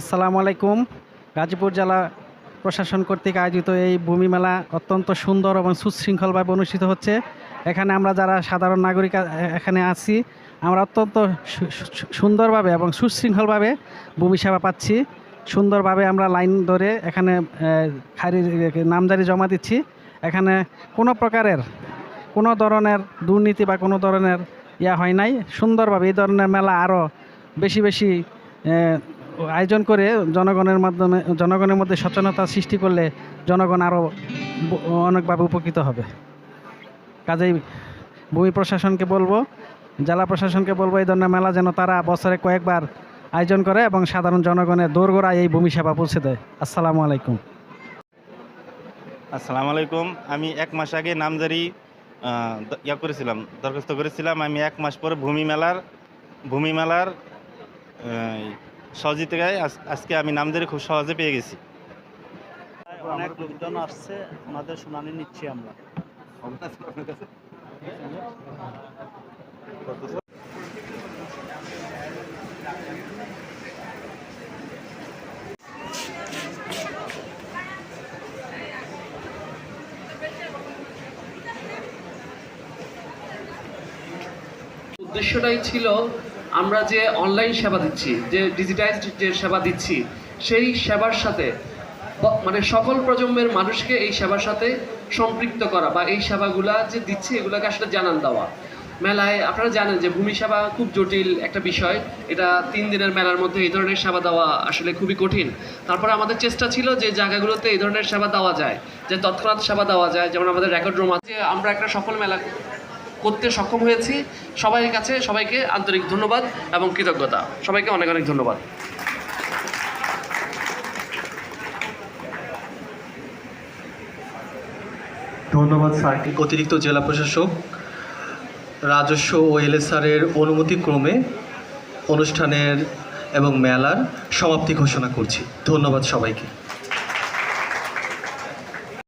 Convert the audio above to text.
আসসালামু আলাইকুম। গাজীপুর জেলা প্রশাসন কর্তৃক আয়োজিত এই ভূমি মেলা অত্যন্ত সুন্দর এবং সুশৃঙ্খলভাবে অনুষ্ঠিত হচ্ছে। এখানে আমরা যারা সাধারণ নাগরিক এখানে আছি, আমরা অত্যন্ত সুন্দরভাবে এবং সুশৃঙ্খলভাবে ভূমি সেবা পাচ্ছি। সুন্দরভাবে আমরা লাইন ধরে এখানে খারি নামজারি জমা দিচ্ছি। এখানে কোনো প্রকারের, কোনো ধরনের দুর্নীতি বা কোনো ধরনের ইয়া হয় নাই। সুন্দরভাবে এই ধরনের মেলা আরও বেশি বেশি আয়োজন করে জনগণের মাধ্যমে, জনগণের মধ্যে সচেতনতা সৃষ্টি করলে জনগণ আরও অনেকভাবে উপকৃত হবে। কাজেই ভূমি প্রশাসনকে বলব, জেলা প্রশাসনকে বলব, এই ধরনের মেলা যেন তারা বছরে কয়েকবার আয়োজন করে এবং সাধারণ জনগণের দোরগোড়ায় এই ভূমি সেবা পৌঁছে দেয়। আসসালামু আলাইকুম। আসসালামু আলাইকুম। আমি এক মাস আগে নামজারি ইয়া করেছিলাম, দরখাস্ত করেছিলাম। আমি এক মাস পরে ভূমি মেলার ভূমি মেলার সহযোগিতায় আজ- আজকে আমি নামজারি খুব সহজে পেয়ে গেছি। অনেক লোকজন আসছে ওনাদের শুনানি নিচ্ছি আমরা। উদ্দেশ্যটাই ছিল আমরা যে অনলাইন সেবা দিচ্ছি, যে ডিজিটাইজড যে সেবা দিচ্ছি, সেই সেবার সাথে মানে সকল প্রজন্মের মানুষকে এই সেবার সাথে সম্পৃক্ত করা বা এই সেবাগুলা যে দিচ্ছে, এগুলোকে আসলে জানান দেওয়া। মেলায় আপনারা জানেন যে ভূমি সেবা খুব জটিল একটা বিষয়। এটা তিন দিনের মেলার মধ্যে এই ধরনের সেবা দেওয়া আসলে খুবই কঠিন। তারপরে আমাদের চেষ্টা ছিল যে জায়গাগুলোতে এই ধরনের সেবা দেওয়া যায়, যে তৎক্ষণাৎ সেবা দেওয়া যায়, যেমন আমাদের রেকর্ড রুম আছে আমরা একটা সফল মেলা করতে সক্ষম হয়েছি। সবাই কাছে সবাইকে আন্তরিক ধন্যবাদ এবং কৃতজ্ঞতা। সবাইকে অনেক অনেক ধন্যবাদ। ধন্যবাদ স্যারকে অতিরিক্ত জেলা প্রশাসক, রাজস্ব ও এলএসআরের অনুমতিক্রমে অনুষ্ঠানের এবং মেলার সমাপ্তি ঘোষণা করছি। ধন্যবাদ সবাইকে।